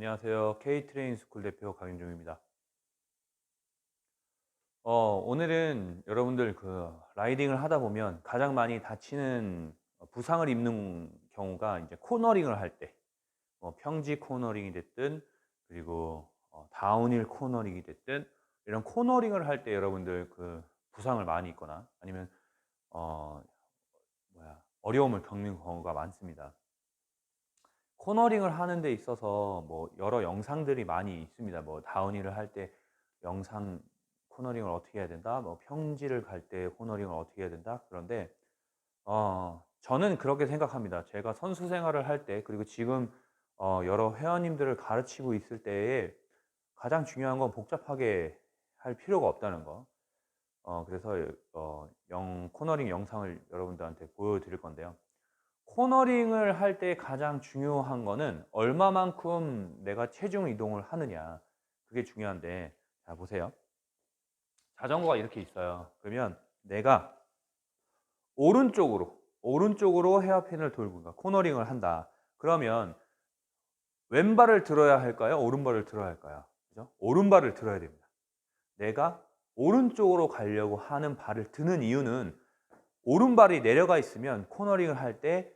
안녕하세요. K-트레인 스쿨 대표 강윤종입니다. 어, 오늘은 여러분들 그 라이딩을 하다 보면 가장 많이 다치는 부상을 입는 경우가 이제 코너링을 할 때, 뭐 평지 코너링이 됐든 그리고 어, 다운힐 코너링이 됐든 이런 코너링을 할 때 여러분들 그 부상을 많이 입거나 아니면 어, 뭐야 어려움을 겪는 경우가 많습니다. 코너링을 하는 데 있어서 뭐 여러 영상들이 많이 있습니다. 뭐 다운힐을 할 때 영상 코너링을 어떻게 해야 된다. 뭐 평지를 갈 때 코너링을 어떻게 해야 된다. 그런데 어, 저는 그렇게 생각합니다. 제가 선수 생활을 할 때 그리고 지금 어, 여러 회원님들을 가르치고 있을 때에 가장 중요한 건 복잡하게 할 필요가 없다는 거. 어, 그래서 어, 영, 코너링 영상을 여러분들한테 보여드릴 건데요. 코너링을 할 때 가장 중요한 거는 얼마만큼 내가 체중 이동을 하느냐. 그게 중요한데, 자, 보세요. 자전거가 이렇게 있어요. 그러면 내가 오른쪽으로, 오른쪽으로 헤어핀을 돌고, 그러니까 코너링을 한다. 그러면 왼발을 들어야 할까요? 오른발을 들어야 할까요? 그죠? 오른발을 들어야 됩니다. 내가 오른쪽으로 가려고 하는 발을 드는 이유는 오른발이 내려가 있으면 코너링을 할 때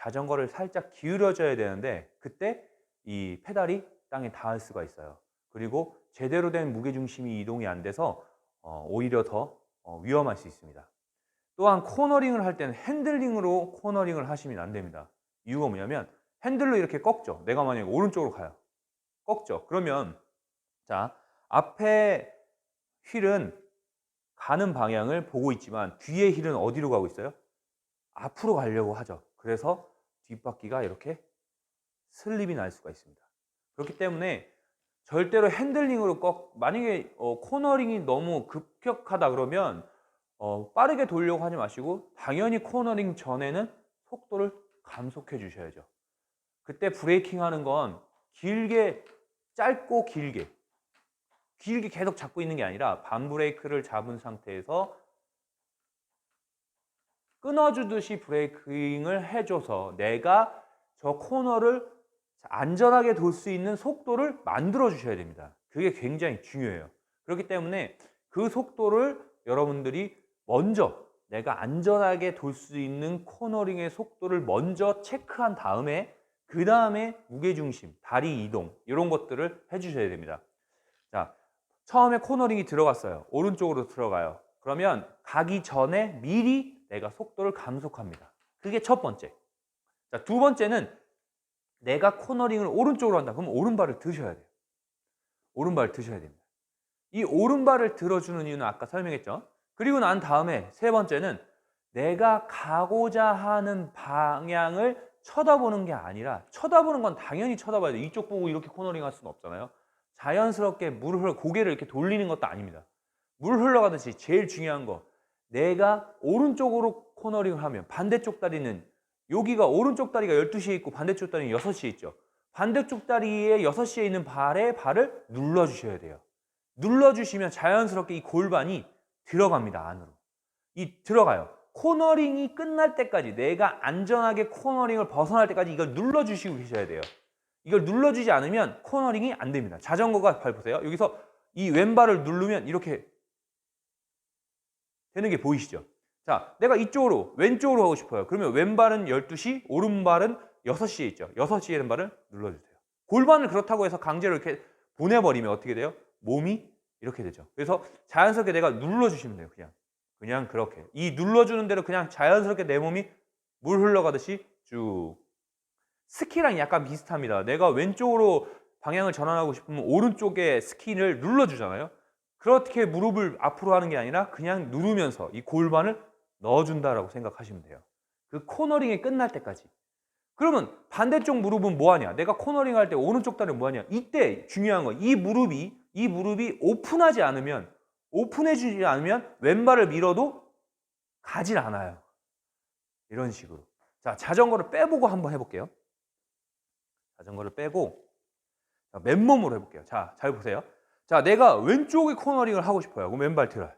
자전거를 살짝 기울여줘야 되는데 그때 이 페달이 땅에 닿을 수가 있어요. 그리고 제대로 된 무게중심이 이동이 안 돼서 어, 오히려 더 어, 위험할 수 있습니다. 또한 코너링을 할 때는 핸들링으로 코너링을 하시면 안 됩니다. 이유가 뭐냐면 핸들로 이렇게 꺾죠. 내가 만약에 오른쪽으로 가요. 꺾죠. 그러면 자 앞에 휠은 가는 방향을 보고 있지만 뒤에 휠은 어디로 가고 있어요? 앞으로 가려고 하죠. 그래서 뒷바퀴가 이렇게 슬립이 날 수가 있습니다. 그렇기 때문에 절대로 핸들링으로 꺾 만약에 어, 코너링이 너무 급격하다 그러면 어, 빠르게 돌려고 하지 마시고 당연히 코너링 전에는 속도를 감속해 주셔야죠. 그때 브레이킹 하는 건 길게 짧고 길게 길게 계속 잡고 있는 게 아니라 반 브레이크를 잡은 상태에서 끊어주듯이 브레이킹을 해줘서 내가 저 코너를 안전하게 돌 수 있는 속도를 만들어 주셔야 됩니다. 그게 굉장히 중요해요. 그렇기 때문에 그 속도를 여러분들이 먼저 내가 안전하게 돌 수 있는 코너링의 속도를 먼저 체크한 다음에 그 다음에 무게중심, 다리 이동 이런 것들을 해주셔야 됩니다. 자, 처음에 코너링이 들어갔어요. 오른쪽으로 들어가요. 그러면 가기 전에 미리 내가 속도를 감속합니다. 그게 첫 번째. 자, 두 번째는 내가 코너링을 오른쪽으로 한다. 그럼 오른발을 드셔야 돼요. 오른발을 드셔야 됩니다. 이 오른발을 들어주는 이유는 아까 설명했죠. 그리고 난 다음에 세 번째는 내가 가고자 하는 방향을 쳐다보는 게 아니라 쳐다보는 건 당연히 쳐다봐야 돼. 이쪽 보고 이렇게 코너링 할 수는 없잖아요. 자연스럽게 물을 흘러 고개를 이렇게 돌리는 것도 아닙니다. 물 흘러가듯이 제일 중요한 거 내가 오른쪽으로 코너링을 하면 반대쪽 다리는 여기가 오른쪽 다리가 12시에 있고 반대쪽 다리는 6시에 있죠. 반대쪽 다리에 6시에 있는 발에 발을 눌러 주셔야 돼요. 눌러 주시면 자연스럽게 이 골반이 들어갑니다, 안으로. 이 들어가요. 코너링이 끝날 때까지 내가 안전하게 코너링을 벗어날 때까지 이걸 눌러 주시고 계셔야 돼요. 이걸 눌러주지 않으면 코너링이 안 됩니다. 자전거가 발 보세요. 여기서 이 왼발을 누르면 이렇게 되는 게 보이시죠? 자, 내가 이쪽으로 왼쪽으로 하고 싶어요. 그러면 왼발은 12시, 오른발은 6시에 있죠. 6시에 왼발을 눌러주세요. 골반을 그렇다고 해서 강제로 이렇게 보내버리면 어떻게 돼요? 몸이 이렇게 되죠. 그래서 자연스럽게 내가 눌러주시면 돼요. 그냥. 그냥 그렇게. 이 눌러주는 대로 그냥 자연스럽게 내 몸이 물 흘러가듯이 쭉. 스키랑 약간 비슷합니다. 내가 왼쪽으로 방향을 전환하고 싶으면 오른쪽에 스키를 눌러주잖아요. 그렇게 무릎을 앞으로 하는 게 아니라 그냥 누르면서 이 골반을 넣어준다라고 생각하시면 돼요. 그 코너링이 끝날 때까지. 그러면 반대쪽 무릎은 뭐하냐? 내가 코너링 할 때 오른쪽 다리는 뭐하냐? 이때 중요한 건 이 무릎이 이 무릎이 오픈하지 않으면 오픈해주지 않으면 왼발을 밀어도 가질 않아요. 이런 식으로. 자 자전거를 빼보고 한번 해볼게요. 자전거를 빼고 자, 맨몸으로 해볼게요. 자, 잘 보세요. 자, 내가 왼쪽에 코너링을 하고 싶어요. 그럼 왼발 들어요.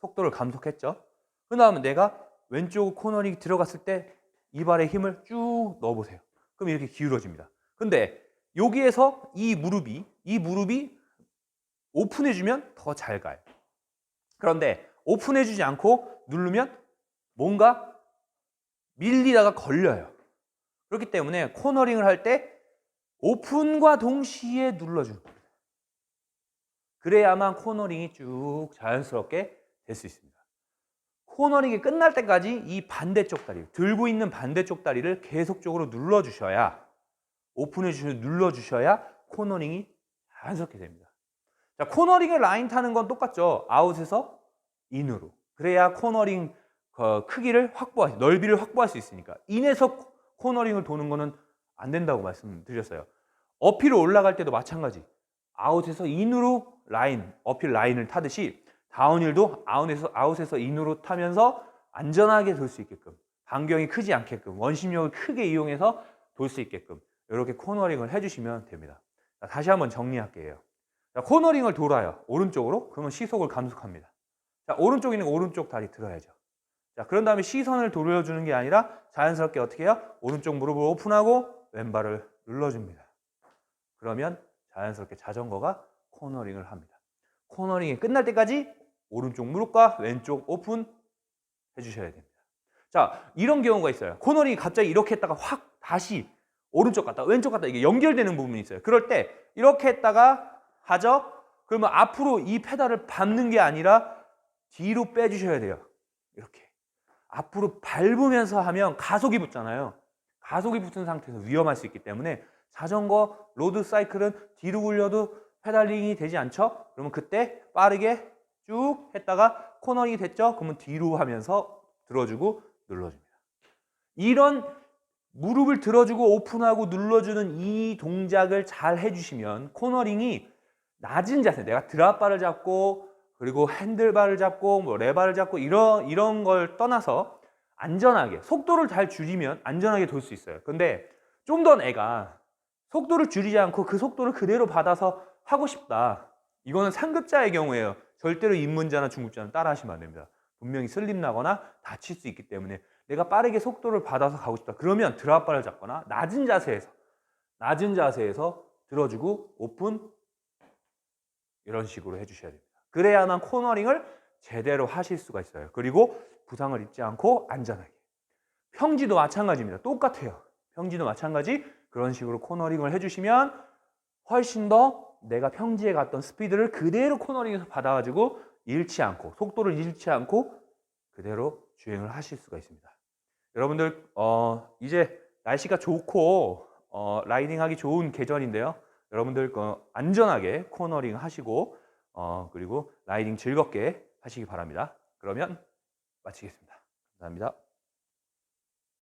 속도를 감속했죠. 그 다음에 내가 왼쪽 코너링 이 들어갔을 때 이 발에 힘을 쭉 넣어보세요. 그럼 이렇게 기울어집니다. 근데 여기에서 이 무릎이 이 무릎이 오픈해주면 더 잘 가요. 그런데 오픈해주지 않고 누르면 뭔가 밀리다가 걸려요. 그렇기 때문에 코너링을 할 때 오픈과 동시에 눌러주는 겁니다. 그래야만 코너링이 쭉 자연스럽게 될 수 있습니다. 코너링이 끝날 때까지 이 반대쪽 다리, 들고 있는 반대쪽 다리를 계속적으로 눌러주셔야 오픈해 주셔 눌러주셔야 코너링이 자연스럽게 됩니다. 자, 코너링의 라인 타는 건 똑같죠. 아웃에서 인으로. 그래야 코너링 어, 크기를 확보할, 넓이를 확보할 수 있으니까. 인에서 코- 코너링을 도는 거는 안 된다고 말씀드렸어요. 어필을 올라갈 때도 마찬가지. 아웃에서 인으로 라인, 어필 라인을 타듯이 다운힐도 아웃에서, 아웃에서 인으로 타면서 안전하게 돌 수 있게끔 반경이 크지 않게끔 원심력을 크게 이용해서 돌 수 있게끔 이렇게 코너링을 해주시면 됩니다. 자, 다시 한번 정리할게요. 자, 코너링을 돌아요. 오른쪽으로. 그러면 시속을 감속합니다. 자, 오른쪽 있는 오른쪽 다리 들어야죠. 자, 그런 다음에 시선을 돌려주는 게 아니라 자연스럽게 어떻게 해요? 오른쪽 무릎을 오픈하고 왼발을 눌러줍니다. 그러면 자연스럽게 자전거가 코너링을 합니다. 코너링이 끝날 때까지 오른쪽 무릎과 왼쪽 오픈 해주셔야 됩니다. 자, 이런 경우가 있어요. 코너링이 갑자기 이렇게 했다가 확 다시 오른쪽 갔다 왼쪽 갔다 이게 연결되는 부분이 있어요. 그럴 때 이렇게 했다가 하죠. 그러면 앞으로 이 페달을 밟는 게 아니라 뒤로 빼주셔야 돼요. 이렇게 앞으로 밟으면서 하면 가속이 붙잖아요. 가속이 붙은 상태에서 위험할 수 있기 때문에 자전거 로드 사이클은 뒤로 굴려도 페달링이 되지 않죠? 그러면 그때 빠르게 쭉 했다가 코너링이 됐죠? 그러면 뒤로 하면서 들어주고 눌러줍니다. 이런 무릎을 들어주고 오픈하고 눌러주는 이 동작을 잘 해주시면 코너링이 낮은 자세, 내가 드랍바를 잡고 그리고 핸들바를 잡고 뭐 레바를 잡고 이런 이런 걸 떠나서 안전하게 속도를 잘 줄이면 안전하게 돌 수 있어요. 근데 좀 더 내가 속도를 줄이지 않고 그 속도를 그대로 받아서 하고 싶다. 이거는 상급자의 경우에요. 절대로 입문자나 중급자는 따라하시면 안 됩니다. 분명히 슬림 나거나 다칠 수 있기 때문에 내가 빠르게 속도를 받아서 가고 싶다. 그러면 드랍바를 잡거나 낮은 자세에서 낮은 자세에서 들어주고 오픈 이런 식으로 해주셔야 됩니다. 그래야만 코너링을 제대로 하실 수가 있어요. 그리고 부상을 입지 않고 안전하게. 평지도 마찬가지입니다. 똑같아요. 평지도 마찬가지 그런 식으로 코너링을 해주시면 훨씬 더 내가 평지에 갔던 스피드를 그대로 코너링에서 받아가지고 잃지 않고 속도를 잃지 않고 그대로 주행을 하실 수가 있습니다. 여러분들 어, 이제 날씨가 좋고 어, 라이딩하기 좋은 계절인데요. 여러분들 어, 안전하게 코너링 하시고 어, 그리고 라이딩 즐겁게 하시기 바랍니다. 그러면 마치겠습니다. 감사합니다.